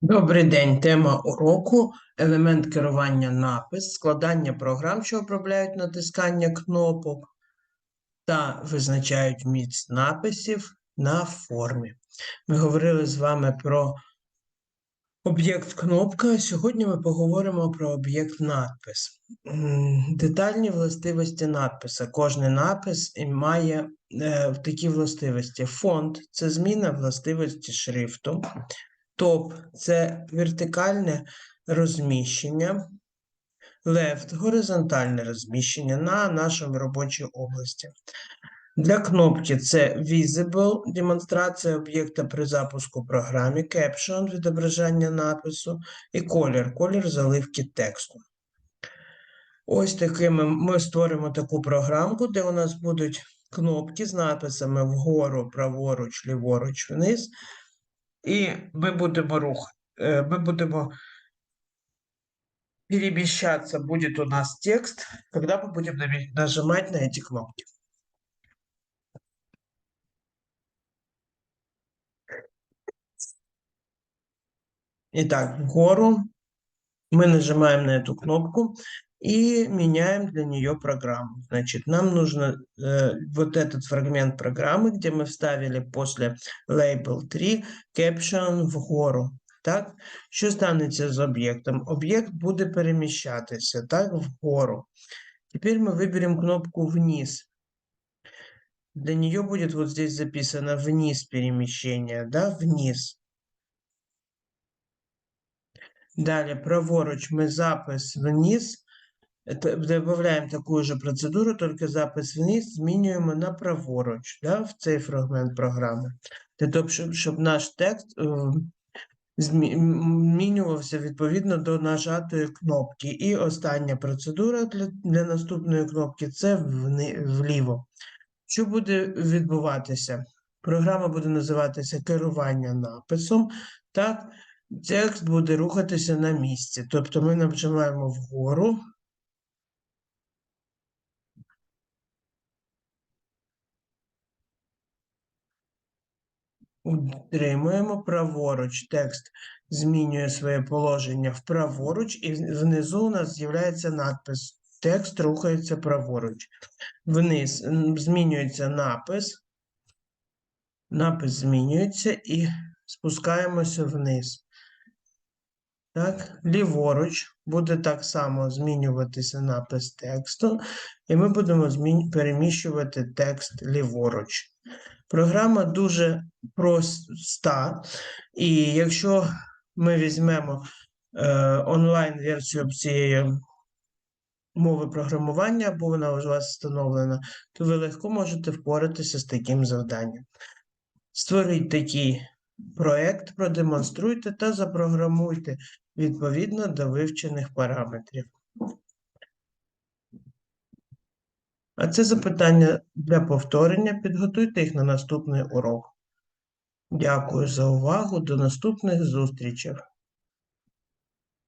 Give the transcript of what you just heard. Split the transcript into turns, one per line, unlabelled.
Добрий день. Тема уроку елемент керування напис, складання програм, що управляють натискання кнопок та визначають вміст написів на формі. Ми говорили з вами про об'єкт кнопка. Сьогодні ми поговоримо про об'єкт надпис. Детальні властивості надписа. Кожний напис має е, такі властивості. Фонд це зміна властивості шрифту. Топ це вертикальне розміщення, left горизонтальне розміщення на нашому робочій області. Для кнопки це visible, демонстрація об'єкта при запуску програми, caption відображення напису і колір, колір заливки тексту. Ось такими ми створимо таку програмку, де у нас будуть кнопки з написами вгору, праворуч, ліворуч, вниз І ми будемо рух, э, мы будем перемещаться, будет у нас текст, когда мы будем нами- нажимать на эти кнопки. Итак, вгору мы нажимаем на эту кнопку и меняем для нее программу. Значит, нам нужно э, вот этот фрагмент программы, где мы вставили после label 3 caption вгору. Так, що станеться з об'єктом? Об'єкт буде переміщатися так, вгору. Теперь мы выберем кнопку вниз. Для нее будет вот здесь записано вниз перемещение, да, вниз. Далее, праворуч мы запис вниз. Добавляем такую же процедуру, только запис вниз змінюємо на праворуч, да, в цей фрагмент програми. Для того, щоб, щоб наш текст е, змінювався відповідно до нажатої кнопки. І остання процедура для, для наступної кнопки це вліво. Що буде відбуватися? Програма буде називатися керування написом. Так, текст буде рухатися на місці. Тобто ми нажимаємо вгору. Утримуємо праворуч. Текст змінює своє положення вправоруч, і внизу у нас з'являється надпис. Текст рухається праворуч. Вниз змінюється напис. Напис змінюється і спускаємося вниз. Так, ліворуч буде так само змінюватися напис тексту, і ми будемо переміщувати текст ліворуч. Програма дуже проста, і якщо ми візьмемо е, онлайн-версію цієї мови програмування, або вона у вас встановлена, то ви легко можете впоратися з таким завданням. Створіть такий проект, продемонструйте та запрограмуйте відповідно до вивчених параметрів. А це запитання для повторення. Підготуйте їх на наступний урок. Дякую за увагу. До наступних зустрічей.